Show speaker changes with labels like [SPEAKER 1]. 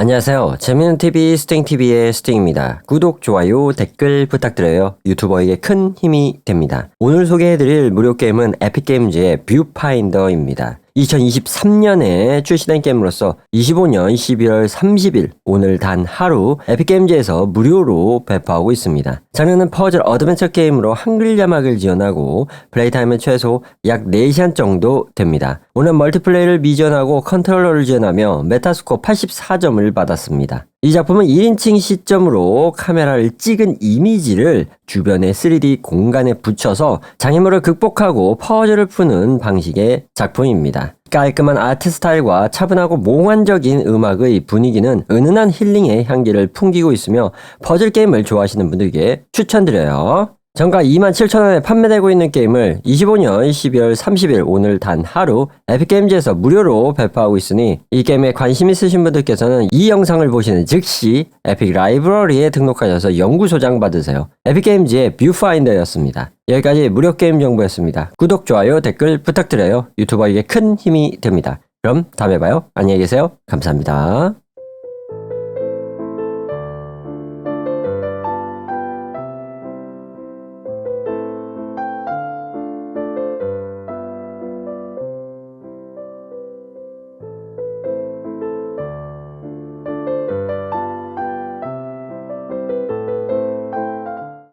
[SPEAKER 1] 안녕하세요. 재미있는 TV 스팅TV의 스팅입니다. 구독, 좋아요, 댓글 부탁드려요. 유튜버에게 큰 힘이 됩니다. 오늘 소개해드릴 무료 게임은 에픽게임즈의 뷰파인더입니다. 2023년에 출시된 게임으로서 25년 12월 30일 오늘 단 하루 에픽게임즈에서 무료로 배포하고 있습니다. 장르는 퍼즐 어드벤처 게임으로 한글 자막을 지원하고 플레이 타임은 최소 약 4시간 정도 됩니다. 오늘 멀티플레이를 미전하고 컨트롤러를 지원하며 메타스코 84점을 받았습니다. 이 작품은 1인칭 시점으로 카메라를 찍은 이미지를 주변의 3D 공간에 붙여서 장애물을 극복하고 퍼즐을 푸는 방식의 작품입니다. 깔끔한 아트 스타일과 차분하고 몽환적인 음악의 분위기는 은은한 힐링의 향기를 풍기고 있으며 퍼즐 게임을 좋아하시는 분들께 추천드려요. 정가 27,000원에 판매되고 있는 게임을 25년 12월 30일 오늘 단 하루 에픽게임즈에서 무료로 배포하고 있으니 이 게임에 관심 있으신 분들께서는 이 영상을 보시는 즉시 에픽 라이브러리에 등록하셔서 연구소장 받으세요. 에픽게임즈의 뷰파인더였습니다. 여기까지 무료 게임 정보였습니다. 구독, 좋아요, 댓글 부탁드려요. 유튜버에게 큰 힘이 됩니다. 그럼 다음에 봐요. 안녕히 계세요. 감사합니다.